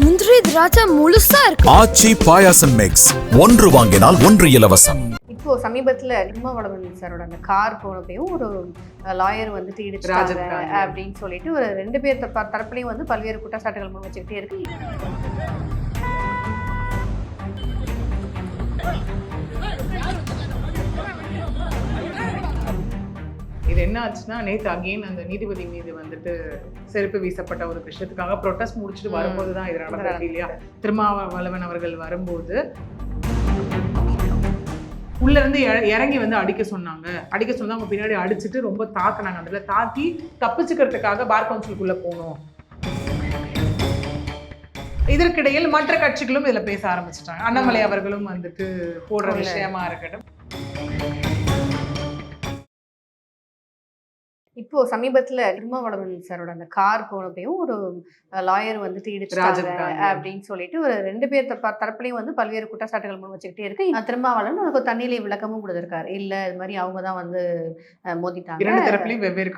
முந்திரி திராட்சை முழுசா இருக்கு. ஆச்சி பாயாசம் மிக்ஸ் ஒன்று வாங்கினால் ஒன்று இலவசம். இப்போ சமீபத்துல நிர்மவளவன் சாரோட அந்த கார் போனப்பையும் ஒரு லாயர் வந்துட்டு காந்தி. அப்படின்னு சொல்லிட்டு ஒரு ரெண்டு பேர் தரப்பு- தரப்புலையும் வந்து பல்வேறு குற்றச்சாட்டுகள் முன் வச்சுக்கிட்டே இருக்கு. இது என்ன ஆச்சுன்னா நேத்து அகைன் அந்த நீதிபதி மீது வந்துட்டு செருப்பு வீசப்பட்ட ஒரு விஷயத்துக்காக ப்ரொட்டஸ்ட் முடிச்சுட்டு. வரும்போது தான் இது நடந்தது இல்லையா? திருமாவளவன் அவர்கள் வரும்போது உள்ள இருந்து இற- இறங்கி வந்து அடிக்க சொன்னாங்க. அடிக்க சொன்னா அவங்க பின்னாடி அடிச்சுட்டு ரொம்ப தாக்குனாங்க. அதுல தாக்கி தப்பிச்சுக்கிறதுக்காக பார் கவுன்சிலுக்குள்ள போனோம். இதற்கிடையில் மற்ற கட்சிகளும் இதுல பேச ஆரம்பிச்சிட்டாங்க. அண்ணாமலை அவர்களும் வந்துட்டு போடுற. விஷயமா இருக்கட்டும். இப்போ சமீபத்துல நிர்மவளவன் சாரோட அந்த கார் போனப்பையும் ஒரு லாயர் வந்துட்டு காந்தி. அப்படின்னு சொல்லிட்டு ஒரு ரெண்டு பேர் தரப்பு- தரப்புலையும் வந்து பல்வேறு குற்றச்சாட்டுகள் முன் வச்சுக்கிட்டே இருக்கு. திருமாவளவன் அதுக்கு தண்ணியிலே விளக்கமும் கொடுத்திருக்காரு. இல்ல இது மாதிரி அவங்க தான் வந்து மோதிட்டாங்க.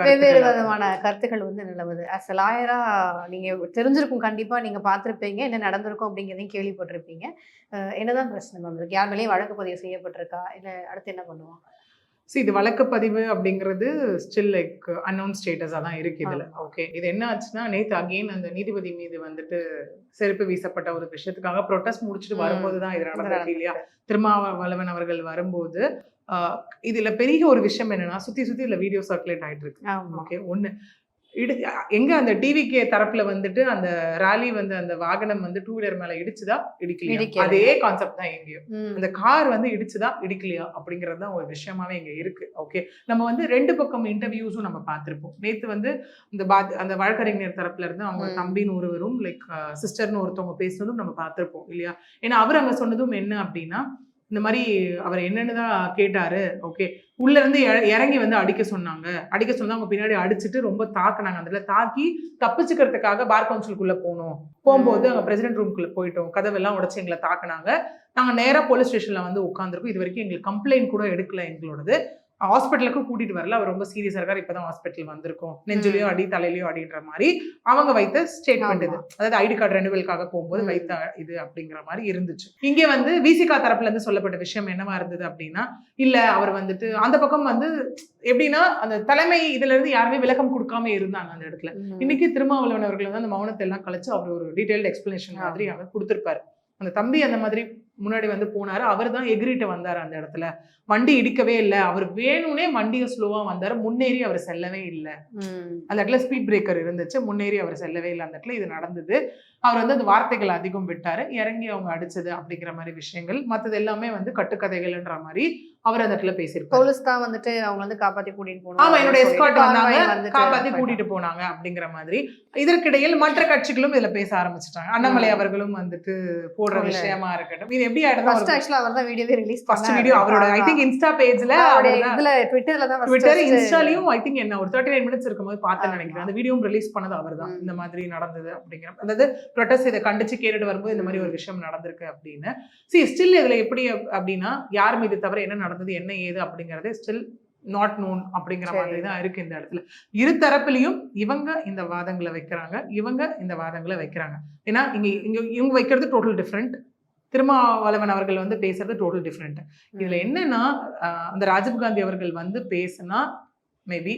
வெவ்வேறு விதமான கருத்துக்கள் வந்து நிலவுது. அஸ் லாயரா நீங்க தெரிஞ்சிருக்கும் கண்டிப்பா நீங்க பார்த்திருப்பீங்க. என்ன நடந்திருக்கும் அப்படிங்கிறதையும் கேள்விப்பட்டிருப்பீங்க. என்னதான் பிரச்சனை மேம்? இதுக்கு யார் மேலேயும் வழக்கு பதிவு செய்யப்பட்டிருக்கா? இல்ல அடுத்து என்ன பண்ணுவாங்க See, இது வழக்கு பதிவு அப்படிங்கிறது ஸ்டில் லைக் அன்னவுன் ஸ்டேட்டஸாக தான் இருக்கு இதுல. ஓகே இது என்ன ஆச்சுன்னா நேத்து அகைன் அந்த நீதிபதி மீது வந்துட்டு செருப்பு வீசப்பட்ட ஒரு விஷயத்துக்காக ப்ரொட்டஸ்ட் முடிச்சுட்டு. வரும்போது தான் இது நடந்தது. இல்லையா? திருமாவளவன் அவர்கள் வரும்போது இதுல பெரிய ஒரு விஷயம் என்னன்னா சுத்தி சுத்தி இதுல வீடியோ சர்க்குலேட் ஆயிட்டு இருக்கு. ஓகே ஒண்ணு இடு எங்க அந்த டிவிகே தரப்புல வந்துட்டு அந்த ராலி வந்து அந்த வாகனம் வந்து டூ வீலர் மேல இடிச்சுதா இடிக்கலையா? இடிக்கல. அதே கான்செப்ட் தான் எங்கேயும். அந்த கார் வந்து இடிச்சுதா இடிக்கலையா? அப்படிங்கிறது தான் ஒரு விஷயமாவே இங்க இருக்கு. ஓகே நம்ம வந்து ரெண்டு பக்கம் இன்டர்வியூஸும் நம்ம பார்த்திருப்போம். நேத்து வந்து இந்த பாத் அந்த வழக்கறிஞர் தரப்புல இருந்து அவங்க. தம்பின்னு ஒருவரும் லைக் சிஸ்டர்னு ஒருத்தவங்க பேசுனதும் நம்ம பார்த்திருப்போம் இல்லையா? ஏன்னா அவர் அங்க சொன்னதும் என்ன அப்படின்னா இந்த மாதிரி அவர் என்னன்னு தான் கேட்டாரு. ஓகே உள்ள இருந்து இறங்கி வந்து அடிக்க சொன்னாங்க. அடிக்க சொன்னா அவங்க பின்னாடி அடிச்சுட்டு ரொம்ப தாக்குனாங்க. அதுல தாக்கி தப்பிச்சுக்கிறதுக்காக பார் கவுன்சிலுக்குள்ள போனோம். போகும்போது அங்க பிரசிடென்ட் ரூம்குள்ள போயிட்டோம். கதவெல்லாம் உடச்சி எங்களை தாக்குனாங்க. நாங்க நேரா போலீஸ் ஸ்டேஷன்ல வந்து உட்காந்துருக்கோம் இது வரைக்கும் எங்களுக்கு கம்ப்ளைண்ட் கூட எடுக்கல எங்களோடது. ஹாஸ்பிட்டலுக்கு கூட்டிட்டு வரல அவர் ரொம்ப சீரியஸா இருக்காரு இப்பதான் ஹாஸ்பிட்டல் வந்திருக்கோம் நெஞ்சுலயோ அடி தலையிலயோ அடின்ற மாதிரி அவங்க வைத்த ஸ்டேட்மெண்ட் இது. அதாவது ஐடி கார்டு ரெனுவலுக்காக போகும்போது. வைத்த இது அப்படிங்கிற மாதிரி இருந்துச்சு இங்கே வந்து விசிகா தரப்புல இருந்து சொல்லப்பட்ட விஷயம் என்னவா இருந்தது அப்படின்னா இல்ல அவர் வந்துட்டு அந்த பக்கம் வந்து எப்படின்னா அந்த தலைமை இதுல இருந்து யாருமே விளக்கம் கொடுக்காம இருந்தாங்க அந்த இடத்துல. இன்னைக்கு திருமாவளவன் அவர்கள் வந்து அந்த மௌனத்தை எல்லாம் கழிச்சு அவர் ஒரு டீடைல்டு எக்ஸ்பிளனேஷன். மாதிரி அவர் கொடுத்திருப்பாரு அந்த தம்பி அந்த மாதிரி முன்னாடி வந்து போனாரு. அவர் தான் எகிரிட்ட வந்தாரு அந்த இடத்துல. வண்டி இடிக்கவே இல்லை. அவர் வேணும்னே வண்டியை ஸ்லோவா வந்தாரு. முன்னேறி அவர் செல்லவே இல்லை. அந்த இடத்துல ஸ்பீட் பிரேக்கர் இருந்துச்சு. முன்னேறி அவர் செல்லவே இல்லை. அந்த இடத்துல இது நடந்தது. அவர் வந்து அந்த வார்த்தைகள் அதிகம் விட்டாரு. இறங்கி அவங்க அடிச்சது அப்படிங்கிற மாதிரி விஷயங்கள். மத்தது எல்லாமே வந்து கட்டுக்கதைகள்ன்ற மாதிரி அவர் அந்த இடத்துல பேசியிருப்பாரு. போலீஸ் தான் வந்துட்டு அவங்க வந்து காப்பாத்தி கூட்டிட்டு போனோம் ஆமா என்னோட எஸ்கார்ட் வந்தாங்க. காப்பாத்தி. கூட்டிட்டு போனாங்க அப்படிங்கிற மாதிரி. இதற்கிடையில் மற்ற கட்சிகளும் இதுல பேச ஆரம்பிச்சிட்டாங்க. அண்ணாமலை. அவர்களும் வந்துட்டு போடுற. விஷயமா இருக்கட்டும். இது எப்படி ஃபர்ஸ்ட் ஆயிடுது ஆக்சுவலா அவர் தான் வீடியோவே ரிலீஸ் ஃபர்ஸ்ட் வீடியோ அவரோட ஐ திங்க் இன்ஸ்டா பேஜ்ல இதுல ட்விட்டர்ல தான் ட்விட்டர் இன்ஸ்டாலையும் ஐ திங்க் என்ன ஒரு தேர்ட்டி நைன் மினிட்ஸ் இருக்கும்போது பார்த்தேன்னு ஆமா. நினைக்கிறேன். அந்த வீடியோவும் ரிலீஸ் பண்ணது அவர் தான். இந்த மாதிரி நடந்தது அப்படிங்கிற அதாவது ப்ரொட்டஸ்ட் இதை கண்டிச்சு கேட்டுட்டு வரும்போது இந்த மாதிரி ஒரு விஷயம் நடந்திருக்கு அப்படின்னு. சி ஸ்டில் இதுல எப்படி அப்- அப்படின்னா யார் மீது தவிர என்ன நடந்தது என்ன ஏது அப்படிங்கறது ஸ்டில் நாட் நோன் அப்படிங்கிற. மாதிரி தான் இருக்கு இந்த இடத்துல. இரு தரப்புலையும் இவங்க இந்த வாதங்களை வைக்கிறாங்க இவங்க இந்த வாதங்களை வைக்கிறாங்க. ஏன்னா இங்க இங்க இவங்க வைக்கிறது டோட்டல் டிஃப்ரெண்ட் திருமாவளவன் அவர்கள் வந்து பேசுறது டோட்டல் டிஃப்ரெண்ட் இதுல என்னன்னா அந்த ராஜீவ் காந்தி அவர்கள் வந்து பேசுனா மேபி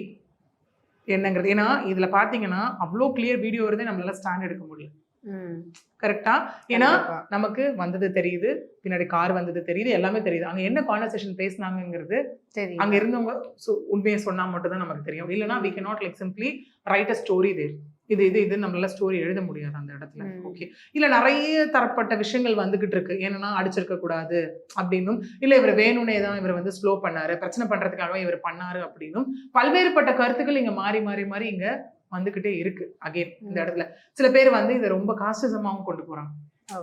என்னங்கிறது ஏன்னா இதுல பாத்தீங்கன்னா அவ்வளோ கிளியர் வீடியோ வருதே நம்மளால ஸ்டாண்ட் எடுக்க முடியல. கரெக்டா? ஏன்னா. நமக்கு வந்தது தெரியுது பின்னாடி கார் வந்தது தெரியுது எல்லாமே தெரியுது. அங்க என்ன கான்வர்சேஷன் பேசுனாங்கிறது அங்க இருந்தவங்க உண்மையை சொன்னா மட்டும் தான் நமக்கு தெரியும். இல்லைன்னா we can not like simply write a story there இது இது இது நம்மளால ஸ்டோரி எழுத முடியாது அந்த இடத்துல. ஓகே இல்ல நிறைய தரப்பட்ட விஷயங்கள் வந்துகிட்டு இருக்கு. ஏன்னா அடிச்சிருக்க கூடாது அப்படின்னும். இல்ல இவர் வேணும்னே தான் இவர் வந்து ஸ்லோ பண்ணாரு. பிரச்சனை பண்றதுக்காகவே இவர் பண்ணாரு அப்படின்னும். பல்வேறுபட்ட கருத்துக்கள் இங்க மாறி மாறி மாறி இங்க வந்துகிட்டே இருக்கு. அகைன் இந்த. இடத்துல. சில பேர் வந்து இதை ரொம்ப காஸ்டிசமாவும் கொண்டு போறாங்க.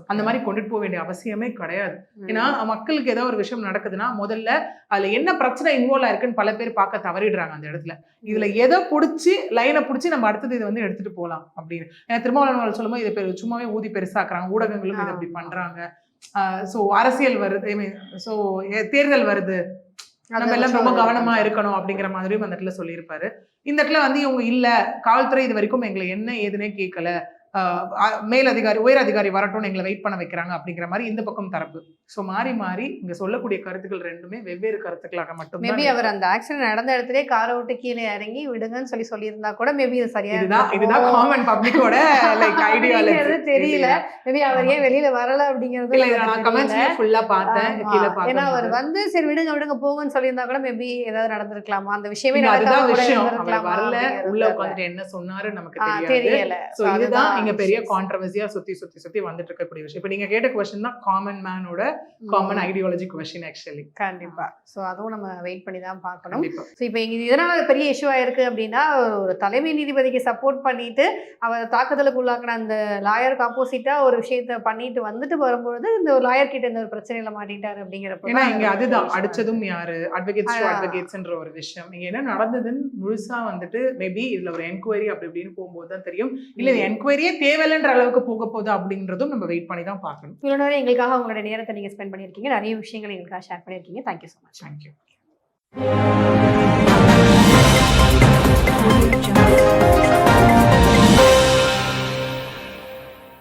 அந்த மாதிரி கொண்டுட்டு போக வேண்டிய அவசியமே கிடையாது. ஏன்னா மக்களுக்கு ஏதோ ஒரு விஷயம் நடக்குதுன்னா முதல்ல அதுல என்ன பிரச்சனை இன்வால்வ் ஆயிருக்குன்னு பல பேர் பார்க்க தவறிடுறாங்க அந்த இடத்துல. இதுல எதை புடிச்சு லைனை புடிச்சு நம்ம அடுத்தது இதை வந்து எடுத்துட்டு போகலாம் அப்படின்னு. ஏன்னா திருமாவளவன் சொல்லும்போது இதை பெரு- சும்மாவே ஊதி பெருசாக்குறாங்க. ஊடகங்களும் இதை அப்படி. பண்றாங்க. ஸோ அரசியல் வருது ஸோ தேர்தல் வருது. நம்ம எல்லாம் ரொம்ப கவனமா. இருக்கணும் அப்படிங்கிற மாதிரியும் அந்த இடத்துல சொல்லியிருப்பாரு. இந்த இடத்துல வந்து இவங்க இல்ல. காவல்துறை இது வரைக்கும் எங்களை என்ன ஏதுன்னே கேட்கல மேல் அதிகாரி உயர் அதிகாரி வரட்டும் எங்களை வெயிட் பண்ண வைக்கிறாங்க அப்படிங்கிற மாதிரி இந்த பக்கம் தரப்பு. ஸோ மாறி மாறி இங்க சொல்லக்கூடிய கருத்துக்கள் ரெண்டுமே வெவ்வேறு கருத்துக்களாக மட்டும் மேபி அவர் அந்த ஆக்சிடென்ட் நடந்த இடத்துல காரை விட்டு கீழே இறங்கி விடுங்கன்னு சொல்லி சொல்லியிருந்தா கூட மேபி இது சரியா இதுதான். இதுதான் காமன் பப்ளிக்கோட லைக் ஐடியாலஜி தெரியல. மேபி அவர் ஏன் வெளியில வரல அப்படிங்கிறது இல்ல நான் தெரியல. ஃபுல்லா பார்த்தேன். கீழே ஏன்னா அவர் பார்த்தேன் வந்து சரி விடுங்க விடுங்க போங்கன்னு சொல்லியிருந்தா கூட மேபி ஏதாவது நடந்திருக்கலாமா. அந்த விஷயமே நடக்காம விஷயம். அவர் வரல உள்ள. உட்காந்துட்டு என்ன சொன்னாரு நமக்கு தெரியல. சோ இதுதான் இங்க பெரிய. கான்ட்ரவர்சியா சுத்தி சுத்தி சுத்தி வந்துட்டு இருக்கக்கூடிய விஷயம். இப்ப நீங்க கேட்ட கொஸ்டின் தான் காமன் மேனோட காமன் ஐடியாலஜி கொஸ்டின் ஆக்சுவலி கண்டிப்பா. சோ அதுவும் நம்ம வெயிட் பண்ணி தான் பார்க்கணும் ஸோ இப்போ இங்க இதனால பெரிய இஷ்யூ ஆயிருக்கு அப்படின்னா ஒரு தலைமை நீதிபதிக்கு சப்போர்ட் பண்ணிட்டு அவர் தாக்குதலுக்கு உள்ளாக்குன அந்த லாயருக்கு ஆப்போசிட்டா ஒரு விஷயத்த பண்ணிட்டு வந்துட்டு வரும்பொழுது இந்த லாயர் கிட்ட இந்த ஒரு பிரச்சனையில மாட்டிட்டாரு அப்படிங்கிறப்ப ஏன்னா இங்க அது அதுதான். அடிச்சதும் யாரு? அட்வொகேட்ஸ். அட்வொகேட்ஸ்ன்ற ஒரு விஷயம். இங்க என்ன நடந்ததுன்னு முழுசா வந்துட்டு மேபி இதுல ஒரு என்கொயரி அப்படி இப்படின்னு போகும்போது தான் தெரியும். இல்ல இது என்கொயரியே தேவையில்லைன்ற அளவுக்கு போக போகுது அப்படின்றதும் நம்ம வெயிட் பண்ணி தான் பார்க்கணும். இவ்வளவு நேரம் எங்களுக்காக உங்களோட நேரத்தை நீங்க நீங்கள் ஸ்பெண்ட் பண்ணியிருக்கீங்க. நிறைய விஷயங்கள் எங்களுக்காக ஷேர் பண்ணியிருக்கீங்க. Thank you so much thank you